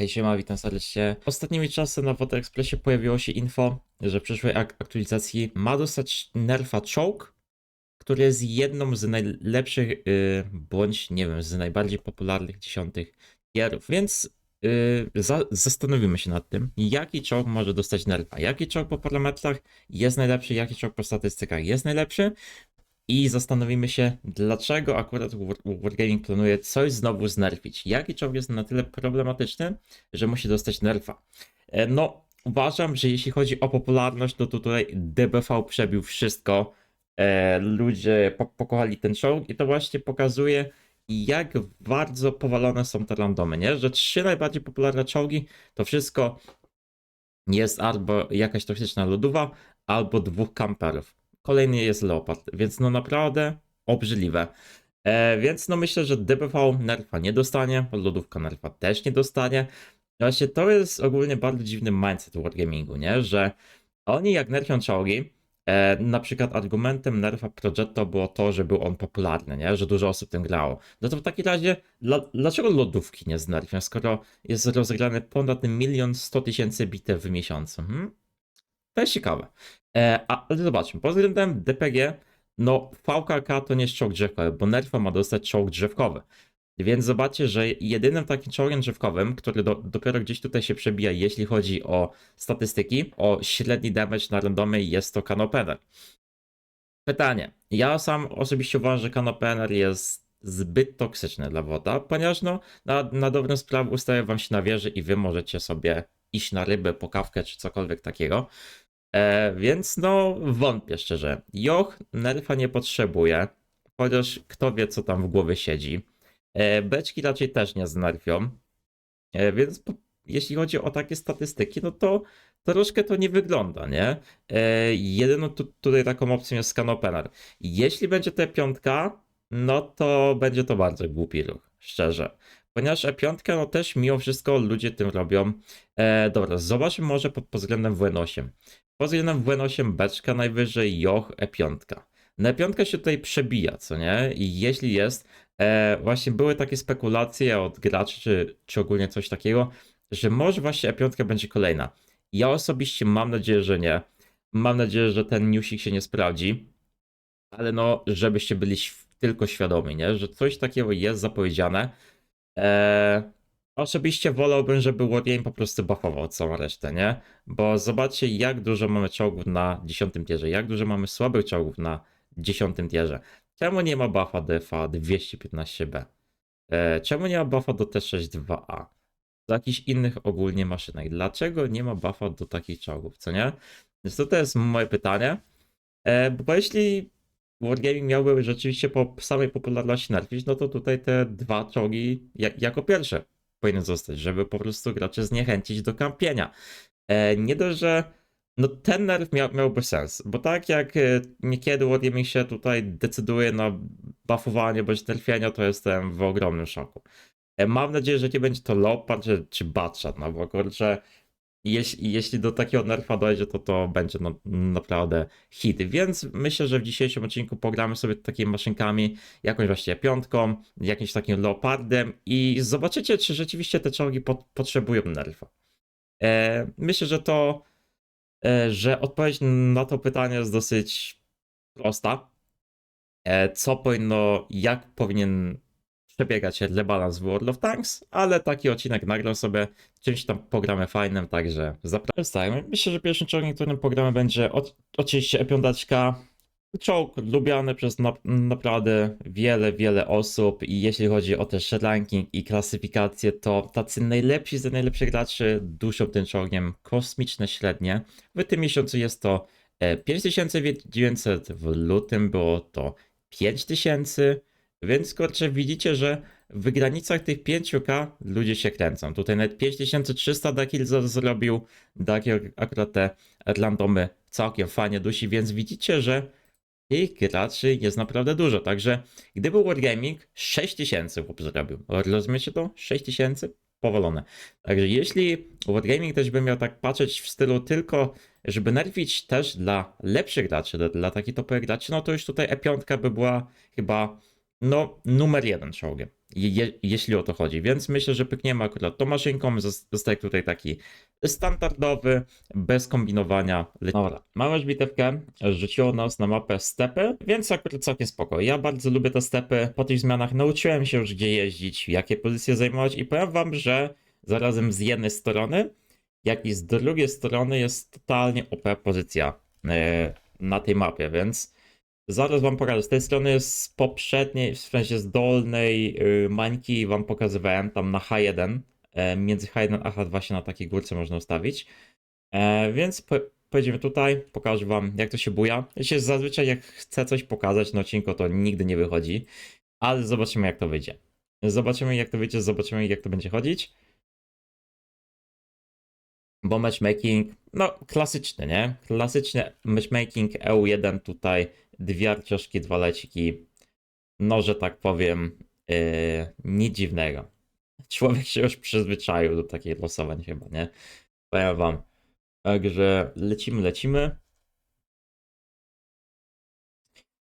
Hej siema, witam serdecznie. Ostatnimi czasy na Woda Expressie pojawiło się info, że w przyszłej ak- aktualizacji ma dostać nerfa Choke, który jest jedną z najlepszych, yy, bądź nie wiem, z najbardziej popularnych dziesiątych tierów. Więc yy, za- zastanowimy się nad tym, jaki choke może dostać nerfa. Jaki choke po parametrach jest najlepszy, jaki choke po statystykach jest najlepszy. I zastanowimy się, dlaczego akurat War- Wargaming planuje coś znowu znerfić. Jaki czołg jest na tyle problematyczny, że musi dostać nerfa. E, No, uważam, że jeśli chodzi o popularność, to tutaj DBV przebił wszystko. E, Ludzie po- pokochali ten czołg i to właśnie pokazuje, jak bardzo powalone są te randomy, nie? Że trzy najbardziej popularne czołgi to wszystko jest albo jakaś toksyczna lodowa, albo dwóch kamperów. Kolejny jest Leopard, więc no naprawdę obrzydliwe. E, więc no myślę, że DBV nerfa nie dostanie, lodówka nerfa też nie dostanie. Właśnie to jest ogólnie bardzo dziwny mindset Wargamingu, nie? Że oni jak nerfią czołgi, e, na przykład argumentem nerfa Progetto było to, że był on popularny, nie? Że dużo osób tym grało. No to w takim razie, dla, dlaczego lodówki nie znerfią, skoro jest rozegrane ponad milion sto tysięcy bitew w miesiącu? Hmm? To jest ciekawe. E, a, ale zobaczmy, pod względem DPG, no VKK to nie jest czołg drzewkowy, bo Nerfa ma dostać czołg drzewkowy. Więc zobaczcie, że jedynym takim czołgiem drzewkowym, który do, dopiero gdzieś tutaj się przebija, jeśli chodzi o statystyki, o średni damage na randomy, jest to Canopener. Pytanie. Ja sam osobiście uważam, że Canopener jest zbyt toksyczny dla woda, ponieważ no, na, na dobrą sprawę ustawię wam się na wieży i wy możecie sobie iść na rybę, po kawkę czy cokolwiek takiego. E, więc no wątpię szczerze. Joch nerfa nie potrzebuje, chociaż kto wie co tam w głowie siedzi. E, beczki raczej też nie znerfią. E, więc po, jeśli chodzi o takie statystyki, no to troszkę to nie wygląda, nie? E, jedyną tu, tutaj taką opcją jest skanopener. Jeśli będzie to piątka, no to będzie to bardzo głupi ruch, szczerze. Ponieważ E5 no też mimo wszystko ludzie tym robią. E, dobra, zobaczmy może pod, pod względem WN8. Pod względem WN8 beczka najwyżej, Joch, E5. Na E5 się tutaj przebija, co nie? I jeśli jest, e, właśnie były takie spekulacje od graczy, czy, czy ogólnie coś takiego, że może właśnie E5 będzie kolejna. Ja osobiście mam nadzieję, że nie. Mam nadzieję, że ten newsik się nie sprawdzi. Ale no, żebyście byli tylko świadomi, nie? Że coś takiego jest zapowiedziane. Eee, osobiście wolałbym, żeby Wargame po prostu buffował całą resztę, nie? Bo zobaczcie, jak dużo mamy czołgów na 10 tierze, jak dużo mamy słabych czołgów na 10 tierze. Czemu nie ma buffa DFA 215B? Eee, czemu nie ma buffa do T62A? Do jakichś innych ogólnie maszynek. Dlaczego nie ma buffa do takich czołgów, co nie? Więc to, jest moje pytanie. E, bo jeśli Wargaming miałby rzeczywiście po samej popularności nerfić, no to tutaj te dwa czołgi ja, jako pierwsze powinny zostać, żeby po prostu graczy zniechęcić do kampienia. E, nie dość, że no ten nerf miał, miałby sens, bo tak jak e, niekiedy Wargaming się tutaj decyduje na buffowanie bądź nerfienie, to jestem w ogromnym szoku. E, mam nadzieję, że nie będzie to Leopard czy, czy Batshot, no bo kurczę, jeśli, jeśli do takiego nerfa dojdzie, to to będzie no, naprawdę hit. Więc myślę, że w dzisiejszym odcinku pogramy sobie takimi maszynkami, jakąś właśnie piątką, jakimś takim leopardem i zobaczycie, czy rzeczywiście te czołgi pot, potrzebują nerfa. E, myślę, że to, e, że odpowiedź na to pytanie jest dosyć prosta. E, co powinno, jak powinien przebiegać rebalans w World of Tanks, ale taki odcinek nagram sobie, czymś tam pogramy fajnym, także zapraszam. Myślę, że pierwszym czołgiem, którym pogramy będzie oczywiście E5. Czołg lubiany przez na, naprawdę wiele, wiele osób i jeśli chodzi o też ranking i klasyfikację, to tacy najlepsi z najlepszych graczy duszą tym czołgiem kosmiczne średnie. W tym miesiącu jest to e, 5900, w lutym było to 5000, więc kurczę, widzicie, że w granicach tych 5K ludzie się kręcą. Tutaj nawet 5300 Dakil z- zrobił, Dakil akurat te randomy całkiem fajnie dusi, więc widzicie, że tych graczy jest naprawdę dużo. Także gdyby Wargaming 6000 chłop zrobił, rozumiecie to? 6000? Powolone. Także jeśli Wargaming też by miał tak patrzeć w stylu tylko, żeby nerfić też dla lepszych graczy, dla, dla takich topowych graczy, no to już tutaj E5 by była chyba no, numer jeden czołgiem, je, je, jeśli o to chodzi. Więc myślę, że pykniemy akurat tą maszynką. Zos- Zostaje tutaj taki standardowy, bez kombinowania. Dobra, mamy już bitewkę. Rzuciło nas na mapę stepy, więc akurat całkiem spoko. Ja bardzo lubię te stepy. Po tych zmianach nauczyłem się już, gdzie jeździć, jakie pozycje zajmować i powiem wam, że zarazem z jednej strony, jak i z drugiej strony jest totalnie OP pozycja e, na tej mapie, więc zaraz wam pokażę. Z tej strony z poprzedniej, w sensie z dolnej y, mańki wam pokazywałem tam na H1. E, między H1 a H2 się na takiej górce można ustawić. E, więc po, pojedziemy tutaj, pokażę wam jak to się buja. Się zazwyczaj jak chcę coś pokazać na odcinku to nigdy nie wychodzi, ale zobaczymy jak to wyjdzie. Zobaczymy jak to wyjdzie, zobaczymy jak to będzie chodzić. Bo matchmaking, no klasyczny, nie? Klasyczny matchmaking EU1 tutaj, dwie arcioszki, dwa leciki. No, że tak powiem, yy, nic dziwnego. Człowiek się już przyzwyczaił do takich losowań chyba, nie? Powiem wam. Także lecimy, lecimy.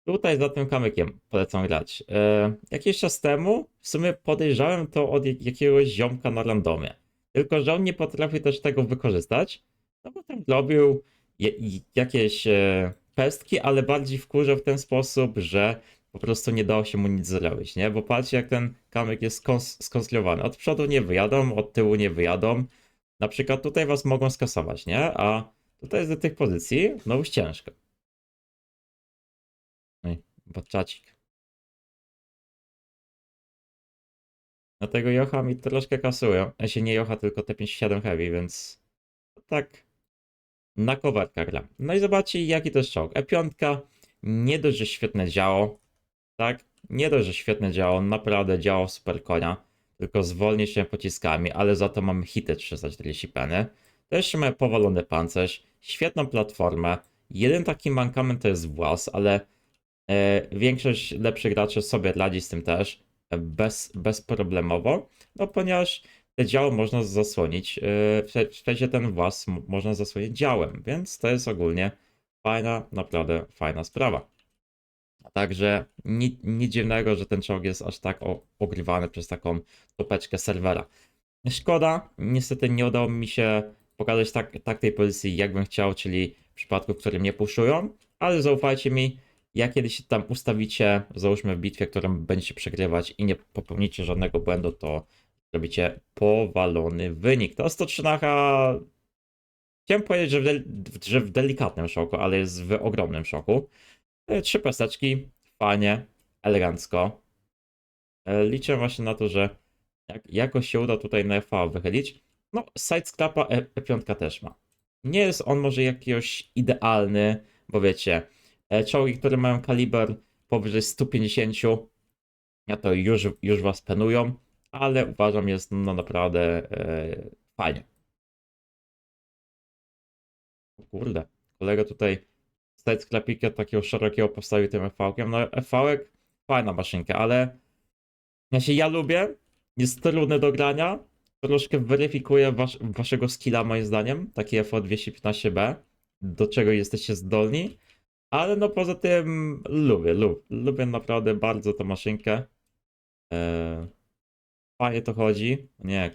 Tutaj za tym kamykiem polecam grać. E, jakiś czas temu w sumie podejrzałem to od jak- jakiegoś ziomka na randomie. Tylko, że on nie potrafi też tego wykorzystać. No bo tam robił jakieś e, pestki, ale bardziej wkurzał w ten sposób, że po prostu nie dało się mu nic zrobić, nie? Bo patrzcie jak ten kamyk jest skons- skonstruowany. Od przodu nie wyjadą, od tyłu nie wyjadą. Na przykład tutaj was mogą skasować, nie? A tutaj z tych pozycji, no już ciężko. Oj, boczacik. Dlatego Jocha mi troszkę kasują. Ja się nie Jocha, tylko T57 Heavy, więc tak na coverka gram. No i zobaczcie jaki to jest czołg. E5 nie dość, że świetne działo, tak? Nie dość, że świetne działo, naprawdę działo super konia, tylko zwolni się pociskami, ale za to mamy hity 340 peny. Jeszcze mamy powalony pancerz, świetną platformę. Jeden taki mankament to jest włas, ale E, większość lepszych graczy sobie radzi z tym też e, bez, bezproblemowo, no ponieważ te działo można zasłonić, e, w se- w sensie ten włas można zasłonić działem, więc to jest ogólnie fajna, naprawdę fajna sprawa. Także nic, nic dziwnego, że ten czołg jest aż tak ogrywany przez taką topeczkę serwera. Szkoda, niestety nie udało mi się pokazać tak, tak tej pozycji, jakbym chciał, czyli w przypadku, w którym nie puszują, ale zaufajcie mi, jak kiedyś się tam ustawicie, załóżmy w bitwie, którą będziecie przegrywać i nie popełnicie żadnego błędu, to zrobicie powalony wynik. To 103 nacha. Chciałem powiedzieć, że w, że w delikatnym szoku, ale jest w ogromnym szoku. E, Trzy peseczki, fajnie, elegancko. E, Liczę właśnie na to, że jak, jakoś się uda tutaj na FA wychylić. No, sidescrapa E- E5 też ma. Nie jest on może jakiś idealny, bo wiecie, e, czołgi, które mają kaliber powyżej 150, ja to już, już was penują, ale uważam jest no naprawdę e, fajnie. Kurde, kolega tutaj side sklepikę takiego szerokiego postawił tym FV-kiem. No FV-ek fajna maszynka, ale ja się ja lubię, jest trudny do grania, troszkę weryfikuje wasz, waszego skilla moim zdaniem, taki FO 215B, do czego jesteście zdolni, ale no poza tym lubię, lub, lubię naprawdę bardzo tę maszynkę. Eee, fajnie to chodzi. Nie,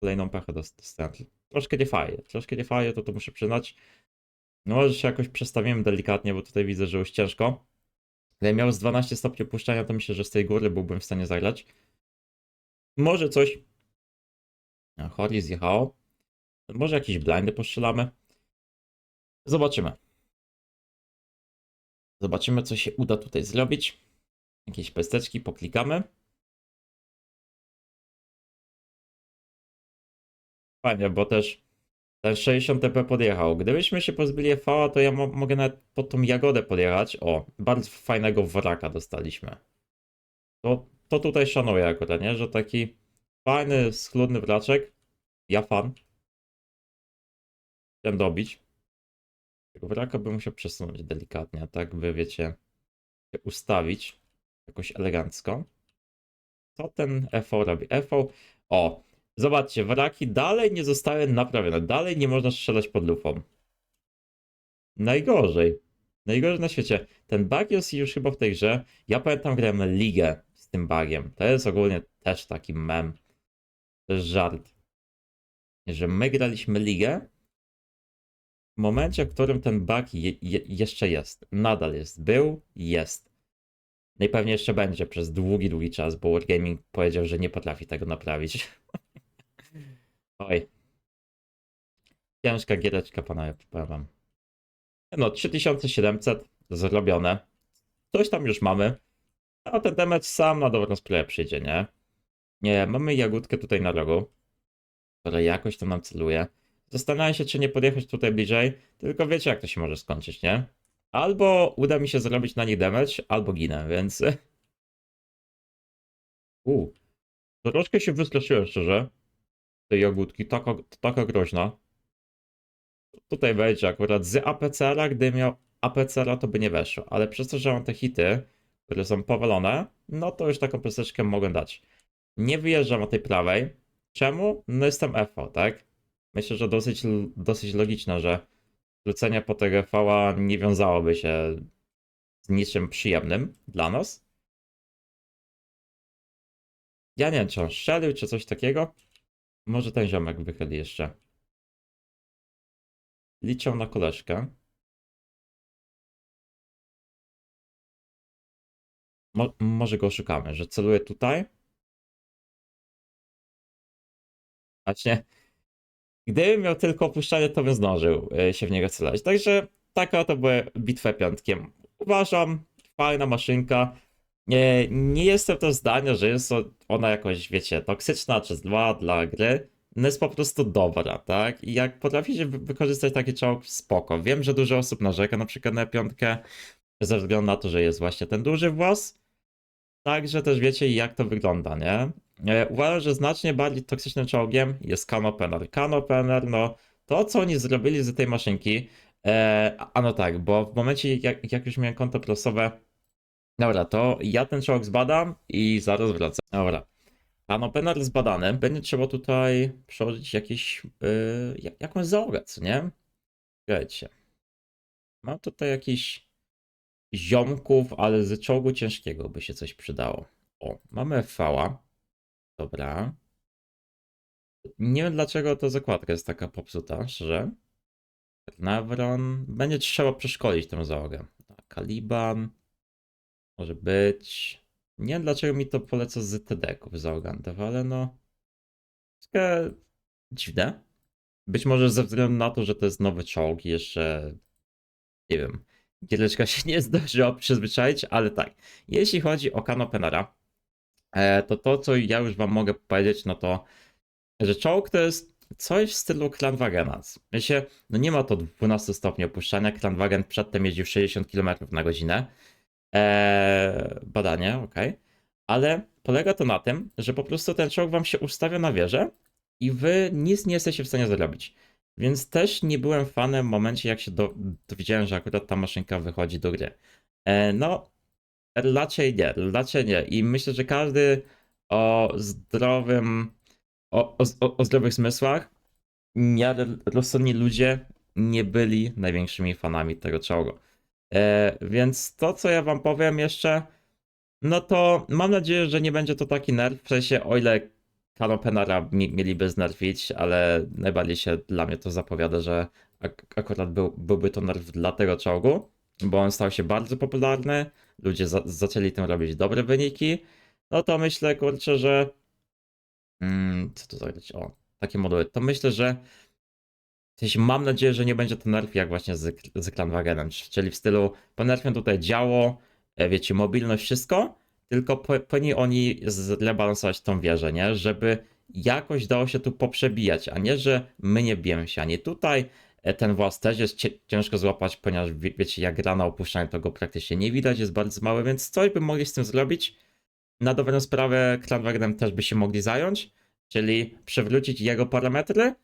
kolejną pechę dost- dostałem. Troszkę nie fajnie, troszkę nie fajnie, to to muszę przyznać. No może się jakoś przestawiłem delikatnie, bo tutaj widzę, że już ciężko. Gdybym miał z 12 stopni opuszczania, to myślę, że z tej góry byłbym w stanie zagrać. Może coś. A, Hori zjechało. Może jakieś blindy postrzelamy. Zobaczymy. Zobaczymy, co się uda tutaj zrobić. Jakieś pesteczki poklikamy. Fajnie, bo też ten 60 TP podjechał. Gdybyśmy się pozbyli FA, to ja mo mogę nawet pod tą jagodę podjechać. O, bardzo fajnego wraka dostaliśmy. To, to tutaj szanuję akurat, nie? Że taki fajny, schludny wraczek. Ja fan. Chciałem dobić. Tego wraka bym musiał przesunąć delikatnie, tak by, wiecie, ustawić jakoś elegancko. Co ten FO robi? FO, o, zobaczcie, wraki dalej nie zostały naprawione, dalej nie można strzelać pod lufą. Najgorzej. Najgorzej na świecie. Ten bug jest już chyba w tej grze. Ja pamiętam, grałem ligę z tym bugiem. To jest ogólnie też taki mem. To jest żart. Że my graliśmy ligę w momencie, w którym ten bug je, je, jeszcze jest. Nadal jest. Był, jest. No jeszcze będzie przez długi, długi czas, bo Wargaming powiedział, że nie potrafi tego naprawić. Oj. Ciężka giereczka, panowie, powiem. No, 3700 zrobione. Coś tam już mamy. A ten damage sam na dobrą sprawę przyjdzie, nie? Nie, mamy jagódkę tutaj na rogu, która jakoś to nam celuje. Zastanawiam się, czy nie podjechać tutaj bliżej, tylko wiecie, jak to się może skończyć, nie? Albo uda mi się zrobić na nich damage, albo ginę, więc... U, troszkę się wystraszyłem, szczerze. Tej jagódki, taka, taka groźna. Tutaj wejdzie akurat z APCR-a, gdy miał APCR-a, to by nie weszło, ale przez to, że mam te hity, które są powalone, no to już taką peseczkę mogę dać. Nie wyjeżdżam od tej prawej. Czemu? No jestem FV, tak? Myślę, że dosyć, dosyć logiczne, że wrócenie po TGV-a nie wiązałoby się z niczym przyjemnym dla nas. Ja nie wiem, czy on strzelił, czy coś takiego. Może ten ziomek wychyli jeszcze. Liczą na koleżkę. Mo może go oszukamy, że celuje tutaj. Właśnie, gdybym miał tylko opuszczanie, to bym zdążył e, się w niego celować. Także taka to była bitwa piątkiem. Uważam, fajna maszynka. Nie, nie jestem też zdania, że jest ona jakoś, wiecie, toksyczna czy zła dla gry. No jest po prostu dobra, tak? I jak potraficie wy- wykorzystać taki czołg, spoko. Wiem, że dużo osób narzeka na przykład na piątkę, ze względu na to, że jest właśnie ten duży włas. Także też wiecie, jak to wygląda, nie? E, Uważam, że znacznie bardziej toksycznym czołgiem jest Canopener. Canopener, no to co oni zrobili z tej maszynki, e, a no tak, bo w momencie jak, jak już miałem konto prosowe, dobra, to ja ten czołg zbadam i zaraz wracam. Dobra. Canopener zbadany, będzie trzeba tutaj przełożyć jakiś, yy, jak- jakąś załogę, co nie? Wiecie. Mam tutaj jakiś ziomków, ale z czołgu ciężkiego by się coś przydało. O, mamy FV. Dobra. Nie wiem dlaczego ta zakładka jest taka popsuta, szczerze. Navron. Będzie trzeba przeszkolić tę załogę. Kaliban. Może być. Nie wiem dlaczego mi to poleca z TD-ków załogantów, ale no. Troszkę dziwne. Być może ze względu na to, że to jest nowy czołg jeszcze. Nie wiem. Giereczka się nie zdążyła przyzwyczaić, ale tak. Jeśli chodzi o Kanopenera, e, to to, co ja już wam mogę powiedzieć, no to, że czołg to jest coś w stylu Clanwagena. W sensie, no nie ma to 12 stopni opuszczania. Clanwagen przedtem jeździł 60 km na godzinę. Eee, badanie, ok. Ale polega to na tym, że po prostu ten czołg wam się ustawia na wieżę i wy nic nie jesteście w stanie zrobić. Więc też nie byłem fanem w momencie, jak się do, dowiedziałem, że akurat ta maszynka wychodzi do gry. E, no, raczej nie, raczej nie. I myślę, że każdy o zdrowym, o, o, o- zdrowych zmysłach, rozsądni ludzie nie byli największymi fanami tego czołgu. E, więc to, co ja wam powiem jeszcze, no to mam nadzieję, że nie będzie to taki nerw, w sensie o ile Kanopenara mi, mieliby znerfić, ale najbardziej się dla mnie to zapowiada, że ak- akurat był, byłby to nerw dla tego czołgu, bo on stał się bardzo popularny, ludzie za- zaczęli tym robić dobre wyniki, no to myślę, kurczę, że mm, co tu zagrać? O, takie moduły. To myślę, że w sensie mam nadzieję, że nie będzie to nerf jak właśnie z, z Clanwagenem, czyli w stylu ponerfią tutaj działo, e, wiecie, mobilność, wszystko, tylko po- powinni oni zrebalansować tą wieżę, nie? Żeby jakoś dało się tu poprzebijać, a nie, że my nie bijemy się, a nie tutaj. E, Ten włas też jest ciężko złapać, ponieważ wie, wiecie, jak gra na opuszczaniu, to go praktycznie nie widać, jest bardzo mały, więc coś by mogli z tym zrobić. Na dobrą sprawę Clanwagenem też by się mogli zająć, czyli przywrócić jego parametry,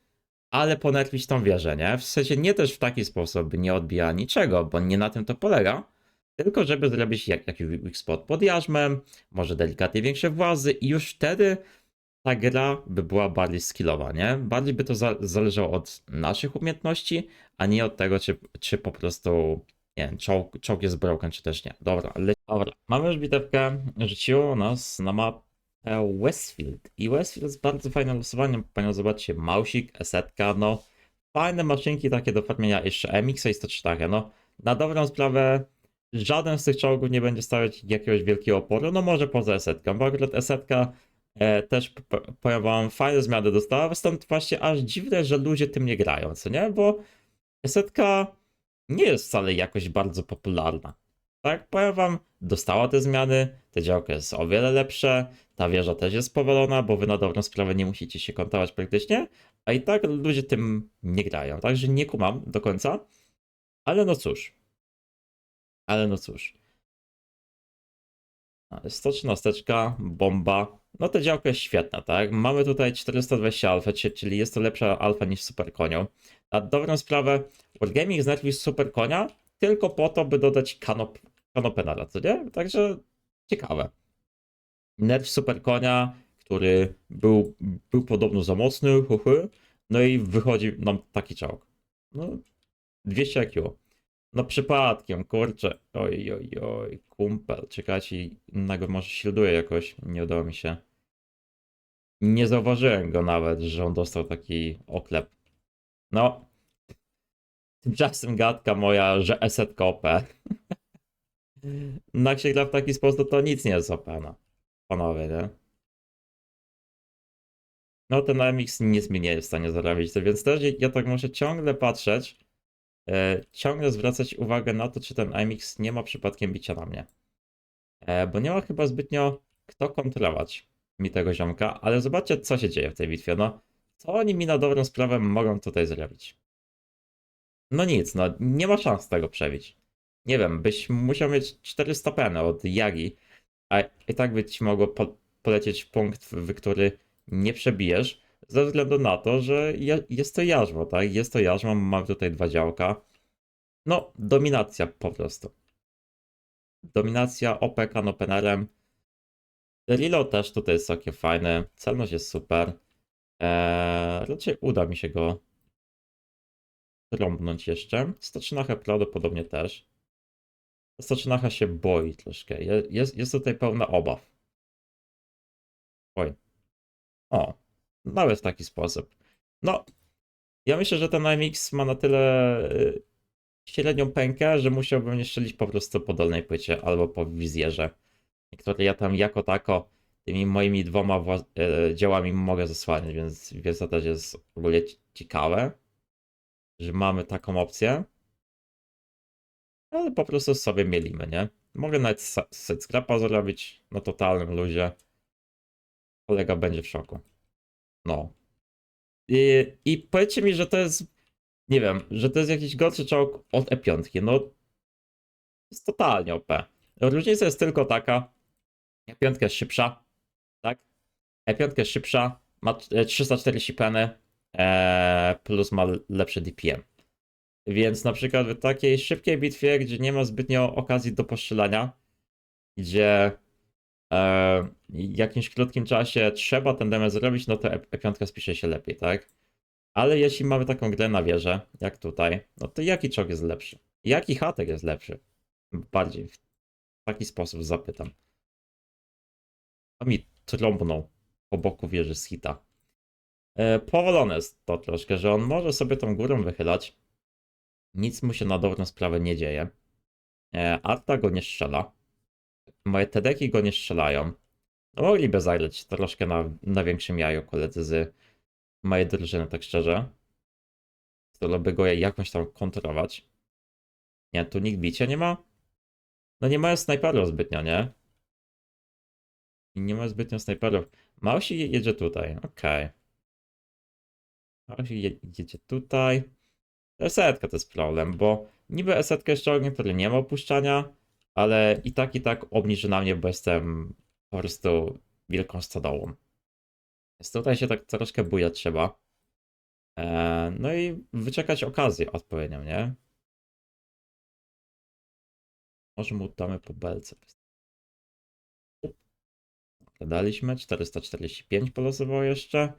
ale ponerwić tą wieżę, nie? W sensie nie też w taki sposób, nie odbija niczego, bo nie na tym to polega, tylko żeby zrobić jak, jakiś weak spot pod jarzmem, może delikatnie większe włazy i już wtedy ta gra by była bardziej skillowa, nie? Bardziej by to za zależało od naszych umiejętności, a nie od tego, czy, czy po prostu Nie wiem, czołg, czołg jest broken, czy też nie. Dobra, ale dobra. Mamy już bitewkę. Rzuciło nas na mapę Westfield. I Westfield jest bardzo fajnym losowaniem, ponieważ zobaczcie, Mausik, Esetka, no fajne maszynki takie do farmienia, jeszcze MX i 104. No, na dobrą sprawę żaden z tych czołgów nie będzie stawiać jakiegoś wielkiego oporu, no może poza Esetką, bo akurat Esetka e, też, powiem wam, fajne zmiany dostała, stąd właśnie aż dziwne, że ludzie tym nie grają, co nie? Bo Esetka nie jest wcale jakoś bardzo popularna. Tak, powiem wam, dostała te zmiany, te działko jest o wiele lepsze, ta wieża też jest powalona, bo wy na dobrą sprawę nie musicie się kontować praktycznie, a i tak ludzie tym nie grają, także nie kumam do końca, ale no cóż. Ale no cóż. 113, bomba. No to działko jest świetna, tak? Mamy tutaj 420 alfa, czyli jest to lepsza alfa niż Super Konio. Na dobrą sprawę, Wargaming znalazł Super Konia tylko po to, by dodać kanop, kanopenala, co nie? Także ciekawe. Nerf Super Konia, który był, był podobno za mocny, hu, hu, no i wychodzi nam taki czołg. No, 200 IQ. No przypadkiem, kurczę. Oj, oj, oj, kumpel. Czekajcie, innego może shielduje jakoś. Nie udało mi się. Nie zauważyłem go nawet, że on dostał taki oklep. No. Tymczasem gadka moja, że eset OP. Jak się gra w taki sposób, to nic nie jest OP, no. Panowie, nie? No ten AMX nic mi nie jest w stanie zrobić, więc też ja tak muszę ciągle patrzeć, e, ciągle zwracać uwagę na to, czy ten AMX nie ma przypadkiem bicia na mnie. E, bo nie ma chyba zbytnio kto kontrolować mi tego ziomka, ale zobaczcie, co się dzieje w tej bitwie. No, co oni mi na dobrą sprawę mogą tutaj zrobić? No nic, no nie ma szans tego przebić. Nie wiem, byś musiał mieć 400 peny od Jagi, a i tak by ci mogło po, polecieć punkt, w, który nie przebijesz, ze względu na to, że je, jest to jarzmo, tak? Jest to jarzmo, mam tutaj dwa działka. No, dominacja po prostu. Dominacja OP kanopenerem. Reload też tutaj jest całkiem fajny. Celność jest super. Eee, raczej uda mi się go trąbnąć jeszcze. 113 prawdopodobnie też. 113 się boi troszkę. Je- Jest, jest tutaj pełna obaw. Oj. O, nawet w taki sposób. No, ja myślę, że ten MX ma na tyle y, średnią pękę, że musiałbym nie strzelić po prostu po dolnej płycie albo po wizjerze, które ja tam jako tako tymi moimi dwoma y, działami mogę zasłaniać, więc, więc to też jest w ogóle ci- ciekawe, że mamy taką opcję. Ale po prostu sobie mielimy, nie? Mogę nawet set scrapa zrobić na totalnym luzie. Kolega będzie w szoku. No. I, I powiedzcie mi, że to jest, nie wiem, że to jest jakiś gorszy czołg od E5. No, jest totalnie OP. Różnica jest tylko taka, E5 jest szybsza, tak? E5 jest szybsza, ma e, 340 peny, plus ma lepszy DPM. Więc na przykład w takiej szybkiej bitwie, gdzie nie ma zbytnio okazji do postrzelania, gdzie e, jakimś krótkim czasie trzeba ten damage zrobić, no to E- E5 spisze się lepiej, tak? Ale jeśli mamy taką grę na wieżę, jak tutaj, no to jaki czołg jest lepszy? Jaki hatek jest lepszy? Bardziej w taki sposób zapytam. To mi trąbnął po boku wieży z hita. E, powolone jest to troszkę, że on może sobie tą górą wychylać. Nic mu się na dobrą sprawę nie dzieje. E, Arta go nie strzela. Moje Tedeki go nie strzelają. Mogliby zagrać troszkę na, na większym jaju koledzy z mojej drużyny, tak szczerze. by go jakąś tam kontrolować. Nie, tu nikt bicia nie ma. No nie mają snajperów zbytnio, nie? I nie ma zbytnio snajperów. Mausi je- jedzie tutaj, okej. Mausi je, jedzie tutaj. Esetka to jest problem, bo niby jest czołgiem, który nie ma opuszczania, ale i tak, i tak obniży na mnie, bo jestem po prostu wielką stodołą. Więc tutaj się tak troszkę bujać trzeba. Eee, no i wyczekać okazję odpowiednią, nie? Może mu damy po belce. Daliśmy 445 polosowało jeszcze.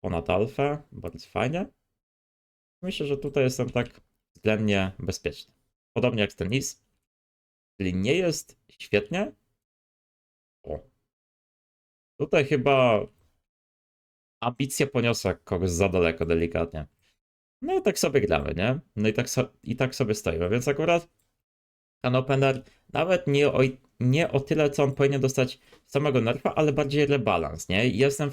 Ponad alfę, bardzo fajnie. Myślę, że tutaj jestem tak względnie bezpieczny. podobnie jak ten lis, czyli nie jest świetnie. O. Tutaj chyba ambicja poniosła kogoś za daleko, delikatnie. No i tak sobie gramy, nie? No i tak, so, i tak sobie stoimy, więc akurat ten opener nawet nie o, nie o tyle, co on powinien dostać samego nerfa, ale bardziej rebalans, nie? Jestem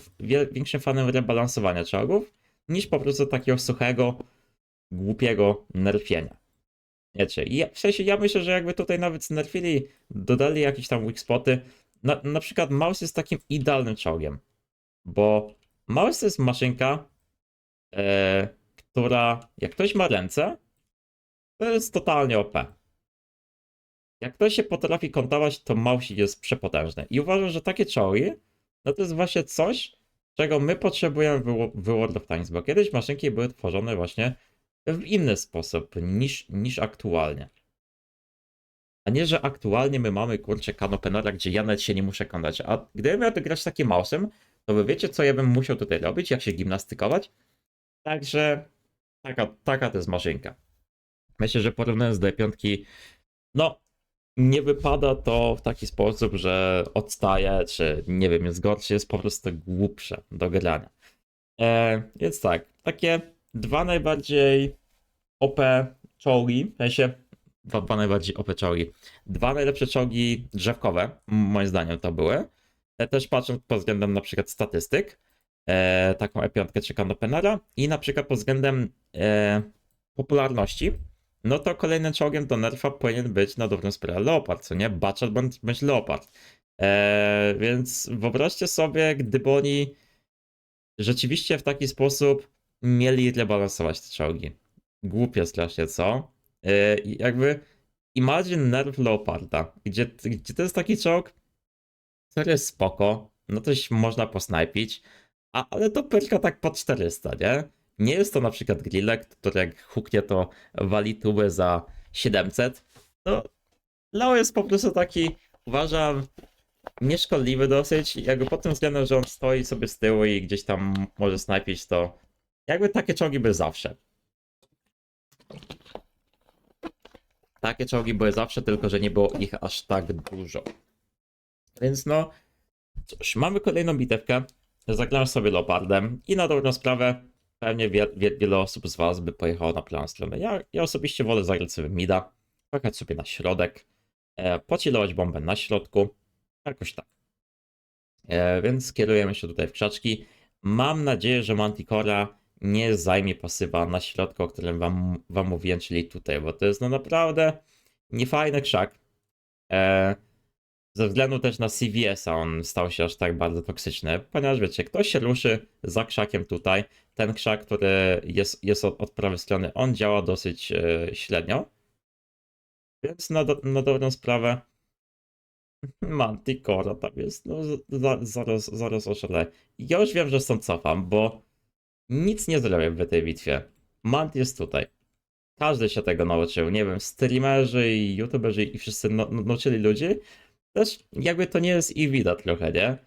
większym fanem rebalansowania czołgów, niż po prostu takiego suchego, głupiego nerfienia. Wiecie, ja, w sensie ja myślę, że jakby tutaj nawet znerfili, dodali jakieś tam weak spoty, na, na przykład Maus jest takim idealnym czołgiem, bo Maus to jest maszynka, e, która jak ktoś ma ręce, to jest totalnie OP. Jak ktoś się potrafi kontować, to Mausik jest przepotężny. I uważam, że takie czołgi, no to jest właśnie coś, czego my potrzebujemy w, w World of Tanks, bo kiedyś maszynki były tworzone właśnie w inny sposób niż, niż aktualnie. A nie, że aktualnie my mamy kurczę kanopenora, gdzie ja nawet się nie muszę kątać. A gdybym miał to grać takim mausem, to wy wiecie, co ja bym musiał tutaj robić, jak się gimnastykować? Także taka, taka to jest maszynka. Myślę, że porównując do E5, no nie wypada to w taki sposób, że odstaje, czy nie wiem, jest gorszy, jest po prostu głupsze do grania. E, więc tak, takie dwa najbardziej OP czołgi, w sensie dwa, dwa najbardziej OP czołgi. Dwa najlepsze czołgi drzewkowe, moim zdaniem to były. E, też patrząc pod względem na przykład statystyk, e, taką E5 czy Canopenera i na przykład pod względem e, popularności, no to kolejnym czołgiem do nerfa powinien być na dobrą sprawę Leopard, co nie? Batchat bądź, bądź Leopard. E, więc wyobraźcie sobie, gdyby oni rzeczywiście w taki sposób mieli rebalansować te czołgi. Głupie strasznie, co? I jakby imagine nerf Leoparda, gdzie, gdzie to jest taki czołg, który jest spoko, no coś można posnajpić, a, ale to pyrka tak po 400, nie? Nie jest to na przykład grillek, który jak huknie to wali tubę za 700. No, Leo jest po prostu taki, uważam, nieszkodliwy dosyć, jakby pod tym względem, że on stoi sobie z tyłu i gdzieś tam może snajpić, to jakby takie czołgi były zawsze. Takie czołgi były zawsze, tylko że nie było ich aż tak dużo. Więc no, cóż, mamy kolejną bitewkę. Zagram sobie Leopardem i na dobrą sprawę pewnie wie, wie, wiele osób z Was by pojechało na prawą stronę. Ja, ja osobiście wolę zagrać sobie mida, pojechać sobie na środek, e, pocilować bombę na środku, jakoś tak. E, więc kierujemy się tutaj w krzaczki. Mam nadzieję, że Manticora nie zajmie pasywa na środku, o którym wam, wam mówiłem, czyli tutaj, bo to jest no naprawdę niefajny krzak. E, ze względu też na CVS-a on stał się aż tak bardzo toksyczny, ponieważ wiecie, ktoś się ruszy za krzakiem tutaj, ten krzak, który jest, jest od, od prawej strony, on działa dosyć e, średnio. Więc na, do, na dobrą sprawę Manticora tam jest, no zaraz, zaraz oszaleję. Ja już wiem, że stąd cofam, bo nic nie zrobię w tej bitwie. Mant jest tutaj. Każdy się tego nauczył, nie wiem, streamerzy i youtuberzy i wszyscy no, no, nauczyli ludzi. Też jakby to nie jest ich widać trochę, nie?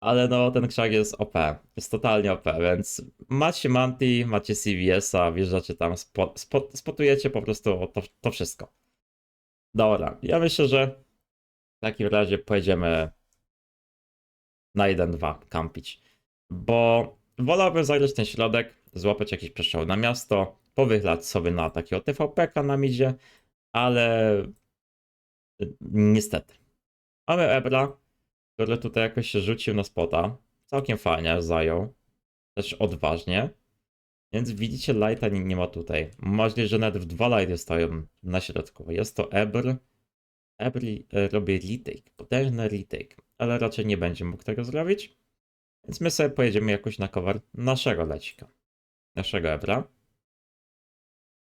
Ale no ten krzak jest OP, jest totalnie OP, więc macie Manti, macie CVS-a, wjeżdżacie tam, spot, spot, spotujecie po prostu to, to wszystko. Dobra, ja myślę, że w takim razie pojedziemy na 1-2 kampić, bo wolałbym zagrać ten środek, złapać jakiś przestrzał na miasto, powychlać sobie na takiego TVP-ka na midzie, ale y, niestety. Mamy Ebra, który tutaj jakoś się rzucił na spota. Całkiem fajnie zajął. Też odważnie. Więc widzicie, lighta nie, nie ma tutaj. Możliwe, że nawet w dwa lighty stoją na środku. Jest to Ebr. Ebr e, robi retake, potężny retake, ale raczej nie będzie mógł tego zrobić. Więc my sobie pojedziemy jakoś na cover naszego lecika. Naszego Ebra.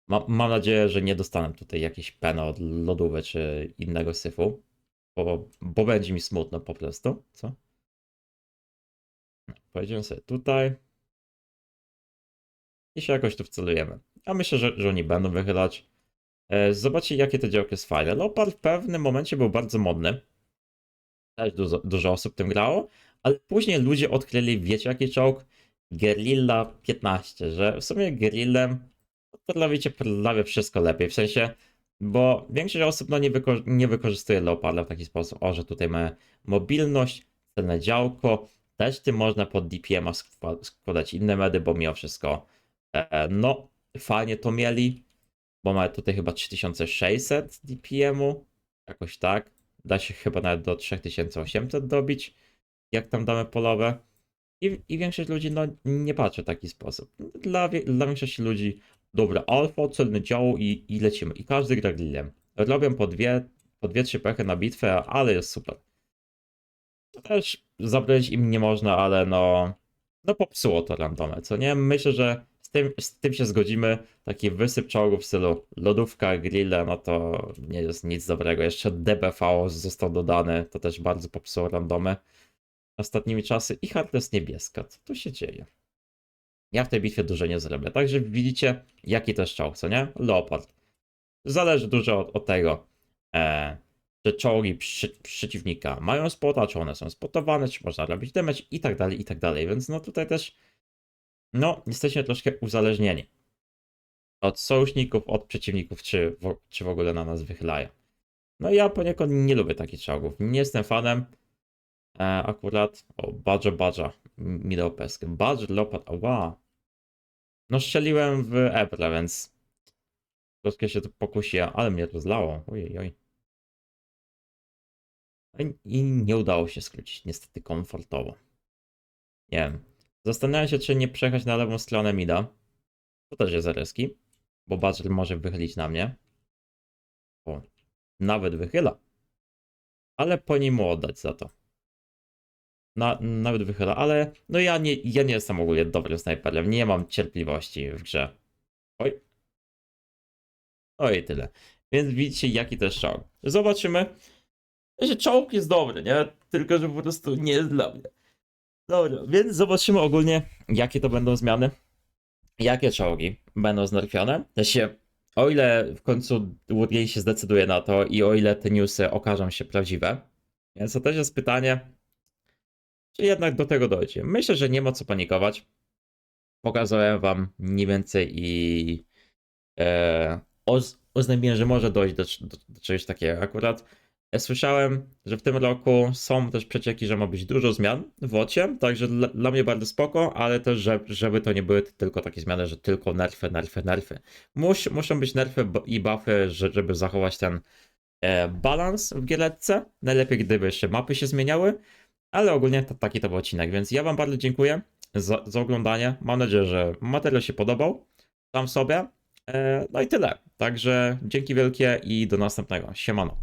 Ma, mam nadzieję, że nie dostanę tutaj jakieś peno od lodówy czy innego syfu bo, bo będzie mi smutno po prostu, co? Pojedziemy sobie tutaj i się jakoś tu wcelujemy. Ja myślę, że, że oni będą wychylać. E, Zobaczcie, jakie te działki jest fajne. Leopard w pewnym momencie był bardzo modny. Też dużo, dużo osób tym grało, ale później ludzie odkryli, wiecie jaki czołg? Guerrilla 15, że w sumie Guerrillem potraficie prawie wszystko lepiej. W sensie Bo większość osób no, nie, wyko- nie wykorzystuje Leoparda w taki sposób, o, że tutaj mamy mobilność, celne działko, też tym można pod DPM-a skła- składać inne medy, bo mimo wszystko e, no fajnie to mieli, bo mamy tutaj chyba 3600 DPM-u, jakoś tak, da się chyba nawet do 3800 dobić, jak tam damy polowe. I, I większość ludzi no, nie patrzy w taki sposób. Dla, dla większości ludzi, dobra, alfa, celny dział i, i lecimy. I każdy gra grillem. Robią po dwie, po dwie, trzy pechy na bitwę, ale jest super. Też zabrać im nie można, ale no, no popsuło to randomę, co nie? Myślę, że z tym, z tym się zgodzimy. Taki wysyp czołgów w stylu lodówka, grille, no to nie jest nic dobrego. Jeszcze DBV został dodany, to też bardzo popsuło randomy ostatnimi czasy i Heartless niebieska. Co tu się dzieje? Ja w tej bitwie dużo nie zrobię. Także widzicie, jaki jest czołg, co nie? Leopard. Zależy dużo od, od tego, e, czy czołgi przy, przeciwnika mają spota, czy one są spotowane, czy można robić damage i tak dalej, i tak dalej. Więc no tutaj też, no, jesteśmy troszkę uzależnieni od sojuszników, od przeciwników, czy w, czy w ogóle na nas wychylają. No ja poniekąd nie lubię takich czołgów. Nie jestem fanem. E, akurat, o, Badger Badger, mi dał peskę. Badger Leopard. No strzeliłem w Ebra, więc troszkę się tu pokusiłem, ale mnie rozlało. Ojej, oj. I- I nie udało się skrócić, niestety komfortowo. Nie wiem. Zastanawiam się, czy nie przejechać na lewą stronę Mida. To też jest ryski, bo Badger może wychylić na mnie. O, nawet wychyla. Ale po nim mu oddać za to. Na, nawet wychyla, ale no ja nie, ja nie jestem ogólnie dobrym snajperem. Nie mam cierpliwości w grze. Oj. Oj, tyle. Więc widzicie, jaki to jest czołg. Zobaczymy. Że czołg jest dobry, nie? Tylko, że po prostu nie jest dla mnie. Dobra, więc zobaczymy ogólnie, jakie to będą zmiany. Jakie czołgi będą znerfione. Się, o ile w końcu Woodgate się zdecyduje na to i o ile te newsy okażą się prawdziwe. Więc to też jest pytanie, czy jednak do tego dojdzie. Myślę, że nie ma co panikować. Pokazałem wam mniej więcej i e, oz, oznajmiłem, że może dojść do, do, do czegoś takiego. Akurat ja słyszałem, że w tym roku są też przecieki, że ma być dużo zmian w WOCie, także dla, dla mnie bardzo spoko, ale też, że, żeby to nie były tylko takie zmiany, że tylko nerfy, nerfy, nerfy. Mus, muszą być nerfy i buffy, że, żeby zachować ten e, balans w giereczce. Najlepiej, gdyby jeszcze mapy się zmieniały, ale ogólnie to, taki to był odcinek, więc ja wam bardzo dziękuję za, za oglądanie. Mam nadzieję, że materiał się podobał sam sobie. E, no i tyle. Także dzięki wielkie i do następnego. Siemano.